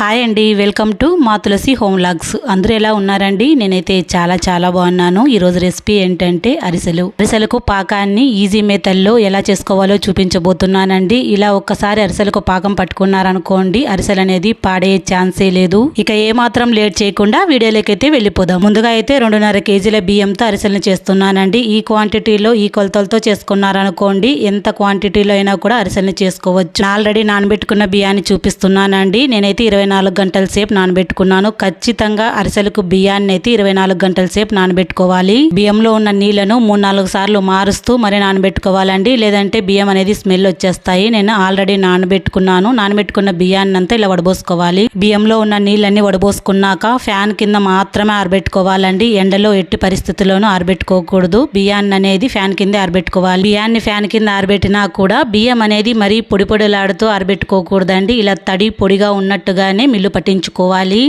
Hi అండి welcome to మా తులసి home logs. అందరూ ఎలా ఉన్నారండి? నేనైతే చాలా చాలా బాగున్నాను. ఈరోజు రెసిపీ ఏంటంటే అరిసెలు. అరిసెలకు పాకాన్ని ఈజీ మెథడ్లో ఎలా చేసుకోవాలో చూపించబోతున్నానండి. ఇలా ఒక్కసారి అరిసెలకు పాకం పట్టుకున్నారనుకోండి అరిసెలు అనేది పాడే ఛాన్సే లేదు. ఇక ఏ మాత్రం లేట్ చేయకుండా వీడియోలోకి అయితే వెళ్ళిపోదాం. ముందుగా అయితే రెండున్నర కేజీల బియ్యంతో అరిసెలను చేస్తున్నానండి. ఈ క్వాంటిటీలో ఈ కొలతలతో చేసుకున్నారనుకోండి ఎంత క్వాంటిటీలో అయినా కూడా అరిసెలను చేసుకోవచ్చు. ఆల్రెడీ నానబెట్టుకున్న బియ్యాన్ని చూపిస్తున్నానండి. నేనైతే ఇరవై నాలుగు గంటల సేపు నానబెట్టుకున్నాను. ఖచ్చితంగా అరిసెలకు బియ్యాన్ని అయితే ఇరవై నాలుగు గంటల సేపు నానబెట్టుకోవాలి. బియ్యంలో ఉన్న నీళ్ళను మూడు నాలుగు సార్లు మారుస్తూ మరి నానబెట్టుకోవాలండి. లేదంటే బియ్యం అనేది స్మెల్ వచ్చేస్తాయి. నేను ఆల్రెడీ నానబెట్టుకున్నాను. నానబెట్టుకున్న బియ్యాన్ని అంతా ఇలా వడబోసుకోవాలి. బియ్యంలో ఉన్న నీళ్ళన్ని వడబోసుకున్నాక ఫ్యాన్ కింద మాత్రమే ఆరబెట్టుకోవాలండి. ఎండలో ఎట్టి పరిస్థితుల్లోనూ ఆరబెట్టుకోకూడదు. బియ్యాన్ని అనేది ఫ్యాన్ కింద ఆరబెట్టుకోవాలి. బియ్యాన్ని ఫ్యాన్ కింద ఆరబెట్టినా కూడా బియ్యం అనేది మరీ పొడి పొడిలాడుతూ ఆరబెట్టుకోకూడదండి. ఇలా తడి పొడిగా ఉన్నట్టుగానే మిల్లు పట్టించుకోవాలి.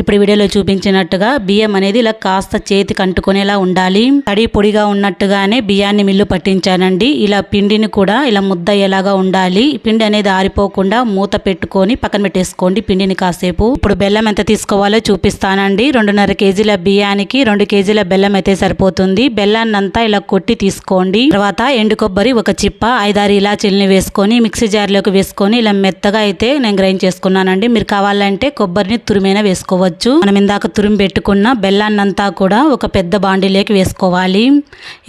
ఇప్పుడు వీడియోలో చూపించినట్టుగా బియ్యం అనేది ఇలా కాస్త చేతికి అంటుకునేలా ఉండాలి. తడి పొడిగా ఉన్నట్టుగానే బియ్యాన్ని మిల్లు పట్టించానండి. ఇలా పిండిని కూడా ఇలా ముద్ద ఎలాగా ఉండాలి. పిండి అనేది ఆరిపోకుండా మూత పెట్టుకొని పక్కన పెట్టేసుకోండి పిండిని కాసేపు. ఇప్పుడు బెల్లం ఎంత తీసుకోవాలో చూపిస్తానండి. రెండున్నర కేజీల బియ్యానికి రెండు కేజీల బెల్లం అయితే సరిపోతుంది. బెల్లాన్ని అంతా ఇలా కొట్టి తీసుకోండి. తర్వాత ఎండు కొబ్బరి ఒక చిప్ప ఐదారు ఇలాచీల్ని వేసుకొని మిక్సీ జార్లోకి వేసుకొని ఇలా మెత్తగా అయితే నేను గ్రైండ్ చేసుకున్నానండి. మీరు కావాలంటే కొబ్బరిని తురిమైనా వేసుకోవచ్చు. మనం ఇందాక తురిమి పెట్టుకున్న బెల్లాన్నంతా కూడా ఒక పెద్ద బాండీలోకి వేసుకోవాలి.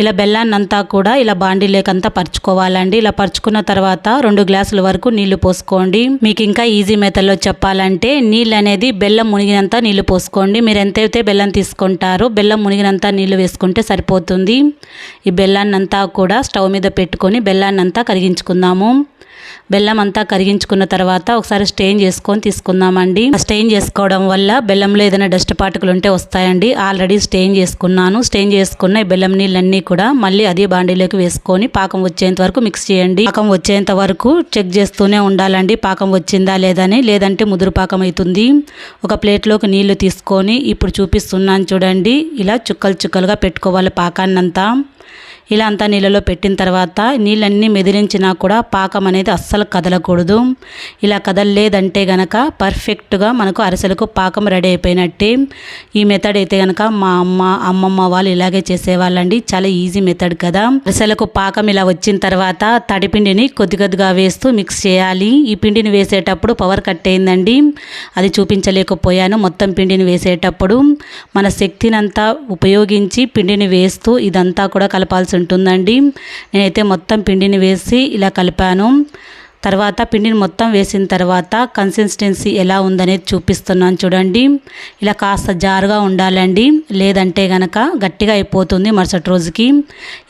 ఇలా బెల్లాన్నంతా కూడా ఇలా బాండీలోకి అంతా పరుచుకోవాలండి. ఇలా పరుచుకున్న తర్వాత రెండు గ్లాసుల వరకు నీళ్ళు పోసుకోండి. మీకు ఇంకా ఈజీ మెథడ్లో చెప్పాలంటే నీళ్ళు అనేది బెల్లం మునిగినంత నీళ్ళు పోసుకోండి. మీరు ఎంతైతే బెల్లం తీసుకుంటారో బెల్లం మునిగినంత నీళ్ళు వేసుకుంటే సరిపోతుంది. ఈ బెల్లాన్నంతా కూడా స్టవ్ మీద పెట్టుకొని బెల్లాన్నంతా కరిగించుకుందాము. బెల్లం అంతా కరిగించుకున్న తర్వాత ఒకసారి స్టెయిన్ చేసుకొని తీసుకుందామండి. స్టెయిన్ చేసుకోవడం వల్ల బెల్లంలో ఏదైనా డస్ట్ పార్టికలు ఉంటే వస్తాయండి. ఆల్రెడీ స్టెయిన్ చేసుకున్నాను. స్టెయిన్ చేసుకున్న ఈ బెల్లం నీళ్ళన్నీ కూడా మళ్ళీ అదే బాండీలోకి వేసుకొని పాకం వచ్చేంత వరకు మిక్స్ చేయండి. పాకం వచ్చేంత వరకు చెక్ చేస్తూనే ఉండాలండి. పాకం వచ్చిందా లేదని లేదంటే ముదురు పాకం అవుతుంది. ఒక ప్లేట్లోకి నీళ్ళు తీసుకొని ఇప్పుడు చూపిస్తున్నాను చూడండి. ఇలా చుక్కలు చుక్కలుగా పెట్టుకోవాలి పాకాన్నంతా. ఇలా అంతా నీళ్ళలో పెట్టిన తర్వాత నీళ్ళన్నీ మెదిలించినా కూడా పాకం అనేది అస్సలు కదలకూడదు. ఇలా కదలలేదంటే గనక పర్ఫెక్ట్గా మనకు అరిసెలకు పాకం రెడీ అయిపోయినట్టే. ఈ మెథడ్ అయితే గనక మా అమ్మ అమ్మమ్మ వాళ్ళు ఇలాగే చేసేవాళ్ళండి. చాలా ఈజీ మెథడ్ కదా. అరిసెలకు పాకం ఇలా వచ్చిన తర్వాత తడిపిండిని కొద్ది కొద్దిగా వేస్తూ మిక్స్ చేయాలి. ఈ పిండిని వేసేటప్పుడు పవర్ కట్ అయిందండి. అది చూపించలేకపోయాను. మొత్తం పిండిని వేసేటప్పుడు మన శక్తినంతా ఉపయోగించి పిండిని వేస్తూ ఇదంతా కూడా కలపాల్సి ఉంటుందండి. నేనైతే మొత్తం పిండిని వేసి ఇలా కలిపాను. తర్వాత పిండిని మొత్తం వేసిన తర్వాత కన్సిస్టెన్సీ ఎలా ఉందనేది చూపిస్తున్నాను చూడండి. ఇలా కాస్త జారుగా ఉండాలండి. లేదంటే గనక గట్టిగా అయిపోతుంది మరుసటి రోజుకి.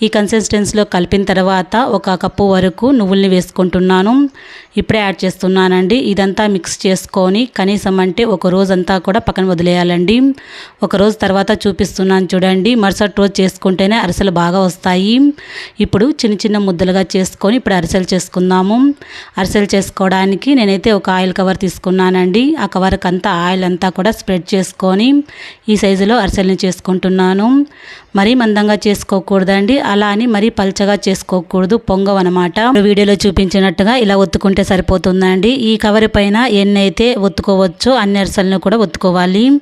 ఈ కన్సిస్టెన్సీలో కలిపిన తర్వాత ఒక కప్పు వరకు నువ్వుల్ని వేసుకుంటున్నాను. ఇప్పుడే యాడ్ చేస్తున్నానండి. ఇదంతా మిక్స్ చేసుకొని కనీసం అంటే ఒక రోజంతా కూడా పక్కన వదిలేయాలండి. ఒక రోజు తర్వాత చూపిస్తున్నాను చూడండి. మరుసటి రోజు చేసుకుంటేనే అరిసెలు బాగా వస్తాయి. ఇప్పుడు చిన్న చిన్న ముద్దలుగా చేసుకొని ఇప్పుడు అరిసెలు చేసుకుందాము. అరిసెలు చేసుకోవడానికి నేనైతే ఒక ఆయిల్ కవర్ తీసుకున్నానండి. ఆ కవర్కి అంతా ఆయిల్ అంతా కూడా స్ప్రెడ్ చేసుకొని ఈ సైజులో అరిసెల్ని చేసుకుంటున్నాను. మరీ మందంగా చేసుకోకూడదండి. అలా అని మరీ పల్చగా చేసుకోకూడదు. పొంగవనమాట. వీడియోలో చూపించినట్టుగా ఇలా ఒత్తుకుంటే సరిపోతుందండి. ఈ కవర్ పైన ఎన్ని అయితే ఒత్తుకోవచ్చో అన్ని అరిసెలను కూడా ఒత్తుకోవాలి.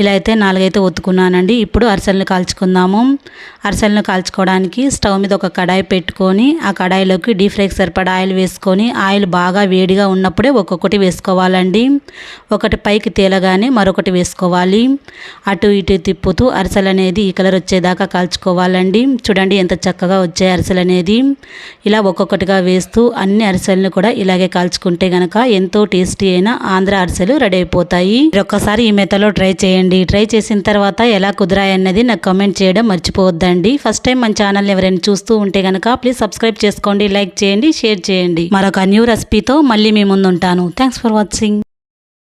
ఇలా అయితే నాలుగైతే ఒత్తుకున్నానండి. ఇప్పుడు అరిసెలను కాల్చుకుందాము. అరిసెలను కాల్చుకోవడానికి స్టవ్ మీద ఒక కడాయి పెట్టుకొని ఆ కడాయిలోకి డీప్ ఫ్రైకి సరిపడా ఆయిల్ వేసుకొని ఆయిల్ బాగా వేడిగా ఉన్నప్పుడే ఒక్కొక్కటి వేసుకోవాలండి. ఒకటి పైకి తేలగానే మరొకటి వేసుకోవాలి. అటు ఇటు తిప్పుతూ అరిసెలు అనేది ఈ కలర్ వచ్చేదాకా కాల్చుకోవాలండి. చూడండి ఎంత చక్కగా వచ్చే అరిసెలు అనేది ఇలా ఒక్కొక్కటిగా వేస్తూ అన్ని అరిసెలను కూడా ఇలాగే కాల్చుకుంటే గనక ఎంతో టేస్టీ అయిన ఆంధ్ర అరిసెలు రెడీ అయిపోతాయి. ఒక్కసారి ఈ మెతలో ట్రై చేయండి. ట్రై చేసిన తర్వాత ఎలా కుదరాయన్నది నాకు కమెంట్ చేయడం మర్చిపోవద్దండి. ఫస్ట్ టైం మన ఛానల్ ఎవరైనా చూస్తూ ఉంటే గనక ప్లీజ్ సబ్స్క్రైబ్ చేసుకోండి లైక్ చేయండి షేర్ చేయండి. మరొక న్యూ రెసిపీతో మళ్ళీ మీ ముందుంటాను. Thanks for watching